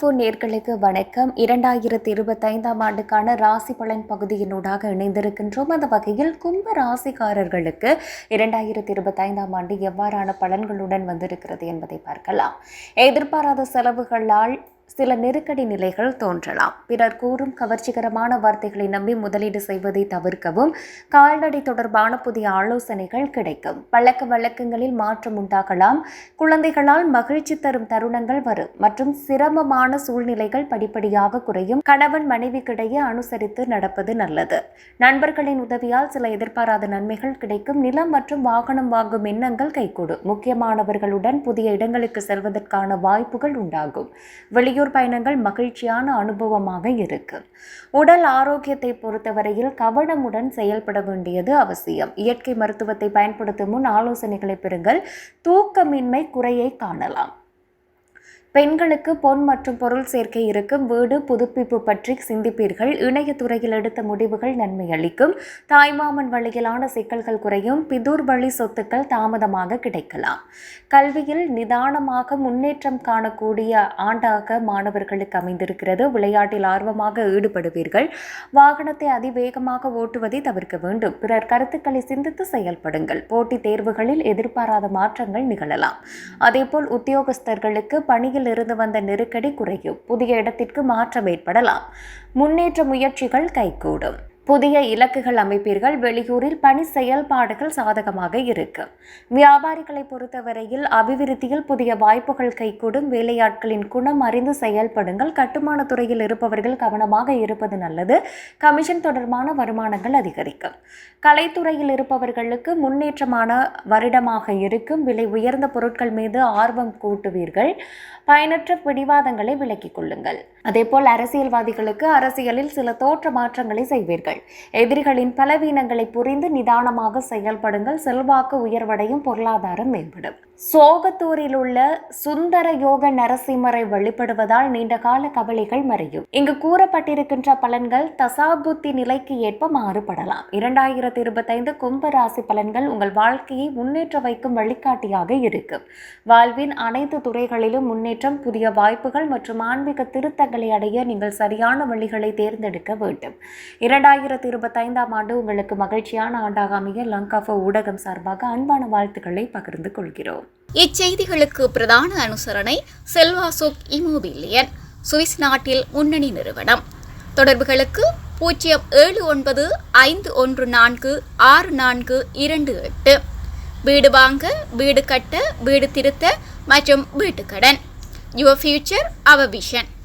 லங்காபூ நேர்களுக்கு வணக்கம். இரண்டாயிரத்தி இருபத்தைந்தாம் ஆண்டுக்கான ராசி பலன் பகுதியினூடாக இணைந்திருக்கின்றோம். அந்த வகையில் கும்ப ராசிக்காரர்களுக்கு இரண்டாயிரத்தி இருபத்தைந்தாம் ஆண்டு எவ்வாறான பலன்களுடன் வந்திருக்கிறது என்பதை பார்க்கலாம். எதிர்பாராத செலவுகளால் சில நெருக்கடி நிலைகள் தோன்றலாம். பிறர் கூறும் கவர்ச்சிகரமான வார்த்தைகளை நம்பி முதலீடு செய்வதை தவிர்க்கவும் கால்நடை தொடர்பான புதிய ஆலோசனைகள் கிடைக்கும். பழக்க வழக்கங்களில் மாற்றம் உண்டாகலாம். குழந்தைகளால் மகிழ்ச்சி தரும் தருணங்கள் வரும். மற்றும் சிரமமான சூழ்நிலைகள் படிப்படியாக குறையும். கணவன் மனைவிக்கிடையே அனுசரித்து நடப்பது நல்லது. நண்பர்களின் உதவியால் சில எதிர்பாராத நன்மைகள் கிடைக்கும். நிலம் மற்றும் வாகனம் வாங்கும் எண்ணங்கள் கைகூடும். முக்கியமானவர்களுடன் புதிய இடங்களுக்கு செல்வதற்கான வாய்ப்புகள் உண்டாகும். வெளியூர் பயணங்கள் மகிழ்ச்சியான அனுபவமாக இருக்கு. உடல் ஆரோக்கியத்தை பொறுத்தவரையில் கவனமுடன் செயல்பட வேண்டியது அவசியம். இயற்கை மருத்துவத்தை பயன்படுத்தும் முன் ஆலோசனைகளை பெறுங்கள். தூக்கமின்மை குறையை காணலாம். பெண்களுக்கு பொன் மற்றும் பொருள் சேர்க்கை இருக்கும் வீடு புதுப்பிப்பு பற்றி சிந்திப்பீர்கள். இணையத்துறையில் எடுத்த முடிவுகள் நன்மை அளிக்கும். தாய்மாமன் வழியிலான சிக்கல்கள் குறையும். பிதூர் வழி சொத்துக்கள் தாமதமாக கிடைக்கலாம். கல்வியில் நிதானமாக முன்னேற்றம் காணக்கூடிய ஆண்டாக மாணவர்களுக்கு அமைந்திருக்கிறது. விளையாட்டில் ஆர்வமாக ஈடுபடுவீர்கள். வாகனத்தை அதிவேகமாக ஓட்டுவதை தவிர்க்க வேண்டும். பிறர் கருத்துக்களை சிந்தித்து செயல்படுங்கள். போட்டித் தேர்வுகளில் எதிர்பாராத மாற்றங்கள் நிகழலாம். அதேபோல் உத்தியோகஸ்தர்களுக்கு பணியில் இருந்து வந்த நெருக்கடி குறையும். புதிய இடத்திற்கு மாற்றம் ஏற்படலாம். முன்னேற்ற முயற்சிகள் கைகூடும். புதிய இலக்குகள் அமைப்பீர்கள். வெளியூரில் பணி செயல்பாடுகள் சாதகமாக இருக்கும் வியாபாரிகளை பொறுத்தவரையில் அபிவிருத்தியில் புதிய வாய்ப்புகள் கைகூடும். வேலையாட்களின் குணம் அறிந்து செயல்படுங்கள். கட்டுமான துறையில் இருப்பவர்கள் கவனமாக இருப்பது நல்லது. கமிஷன் தொடர்பான வருமானங்கள் அதிகரிக்கும். கலைத்துறையில் இருப்பவர்களுக்கு முன்னேற்றமான வருடமாக இருக்கும். விலை உயர்ந்த பொருட்கள் மீது ஆர்வம் கூட்டுவீர்கள். பயனற்ற பிடிவாதங்களை விலக்கிக் கொள்ளுங்கள். அதேபோல் அரசியல்வாதிகளுக்கு அரசியலில் சில தோற்ற மாற்றங்களை செய்வீர்கள். எதிரிகளின் பலவீனங்களை புரிந்து நிதானமாக செயல்படுங்கள். செல்வாக்கு உயர்வடையும் பொருளாதாரம் மேம்படும். சோகத்தூரில் உள்ள சுந்தர யோக நரசிம்மரை வழிபடுவதால் நீண்டகால கவலைகள் மறையும். இங்கு கூறப்பட்டிருக்கின்ற பலன்கள் தசாபுத்தி நிலைக்கு ஏற்ப மாறுபடலாம். இரண்டாயிரத்தி இருபத்தைந்து கும்ப ராசி பலன்கள் உங்கள் வாழ்க்கையை முன்னேற்ற வைக்கும் வழிகாட்டியாக இருக்கும். வாழ்வின் அனைத்து துறைகளிலும் முன்னேற்றம் புதிய வாய்ப்புகள் மற்றும் ஆன்மீக திருத்தங்களை அடைய நீங்கள் சரியான வழிகளை தேர்ந்தெடுக்க வேண்டும். இரண்டாயிரத்தி இருபத்தைந்தாம் ஆண்டு உங்களுக்கு மகிழ்ச்சியான ஆண்டாக அமைய லங்காஃபோ ஊடகம் சார்பாக அன்பான வாழ்த்துக்களை பகிர்ந்து கொள்கிறோம். இச்செய்திகளுக்கு பிரதான அனுசரணை செல்வாசுக் இமோபிலியன் சுவிஸ் நாட்டில் முன்னணி நிறுவனம். தொடர்புகளுக்கு பூஜ்ஜியம் ஏழு ஒன்பது ஐந்து ஒன்று நான்கு ஆறு நான்கு இரண்டு எட்டு. வீடு வாங்க வீடு கட்ட வீடு திருத்த மற்றும் வீட்டுக்கடன். Your future our vision